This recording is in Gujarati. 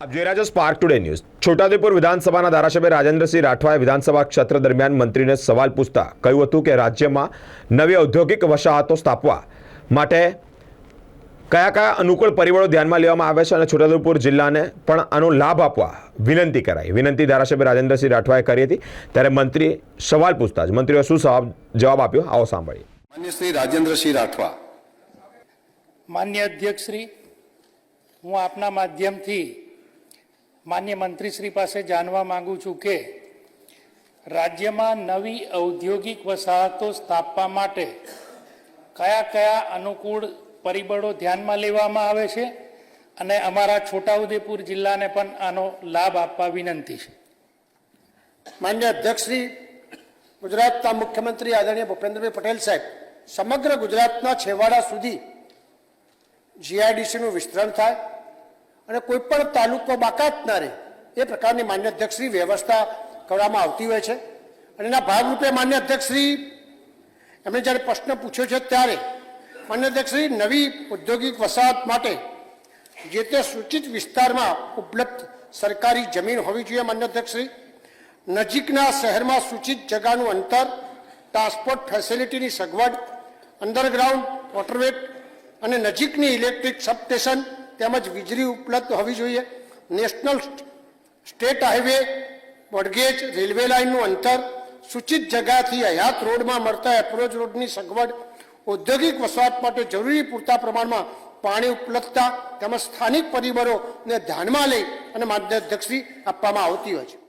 આપ જોઈ રહ્યા છો સ્પાર્ક ટુડે ન્યૂઝ છોટાઉદેપુર વિધાનસભાના ધારાસભ્ય રાજેન્દ્રસિંહ રાઠવાએ વિધાનસભા ક્ષેત્ર દરમિયાન મંત્રીને સવાલ પૂછતા કહ્યું હતું કે રાજ્યમાં નવી ઔદ્યોગિક વસાહતો સ્થાપવા માટે કયા કયા અનુકૂળ પરિબળો ધ્યાનમાં લેવામાં આવે છે અને છોટાઉદેપુર જિલ્લાને પણ આનો લાભ આપવા વિનંતી કરાઈ. વિનંતી ધારાસભ્ય રાજેન્દ્રસિંહ રાઠવાએ કરી હતી. ત્યારે મંત્રી સવાલ પૂછતા જ મંત્રીઓ શું જવાબ જવાબ આપ્યો? આવો સાંભળીએ. માન્ય શ્રી રાજેન્દ્રસિંહ રાઠવા. માન્ય અધ્યક્ષ શ્રી હું આપના માધ્યમથી માન્ય મંત્રીશ્રી પાસે જાણવા માગું છું કે રાજ્યમાં નવી ઔદ્યોગિક વસાહતો સ્થાપવા માટે કયા કયા અનુકૂળ પરિબળો ધ્યાનમાં લેવામાં આવે છે અને અમારા છોટાઉદેપુર જિલ્લાને પણ આનો લાભ આપવા વિનંતી છે. માન્ય અધ્યક્ષશ્રી ગુજરાતના મુખ્યમંત્રી આદરણીય ભૂપેન્દ્રભાઈ પટેલ સાહેબ, સમગ્ર ગુજરાતના છેવાડા સુધી જીઆઈડીસીનું વિસ્તરણ થાય અને કોઈ પણ તાલુકો બાકાત ના રહે. એ પ્રકારની માન્ય અધ્યક્ષશ્રી વ્યવસ્થા કરવામાં આવતી હોય છે. અને એના ભાગરૂપે માન્ય અધ્યક્ષશ્રી, એમણે જ્યારે પ્રશ્ન પૂછ્યો છે ત્યારે માન્ય અધ્યક્ષશ્રી નવી ઔદ્યોગિક વસાહત માટે જે તે સૂચિત વિસ્તારમાં ઉપલબ્ધ સરકારી જમીન હોવી જોઈએ માન્ય અધ્યક્ષશ્રી. નજીકના શહેરમાં સૂચિત જગાનું અંતર, ટ્રાન્સપોર્ટ ફેસિલિટીની સગવડ, અંડરગ્રાઉન્ડ વોટરવેટ અને નજીકની ઇલેક્ટ્રિક સબસ્ટેશન તેમજ વીજળી ઉપલબ્ધ હોવી જોઈએ. National state highway broad gauge railway લાઇનનું અંતર, સૂચિત જગ્યાથી હયાત રોડમાં મળતા એપ્રોચ રોડની સગવડ, ઔદ્યોગિક વસાહત માટે જરૂરી પૂરતા પ્રમાણમાં પાણી ઉપલબ્ધતા તેમજ સ્થાનિક પરિબળોને ધ્યાનમાં લઈ અને માન્ય આપવામાં આવતી હોય છે.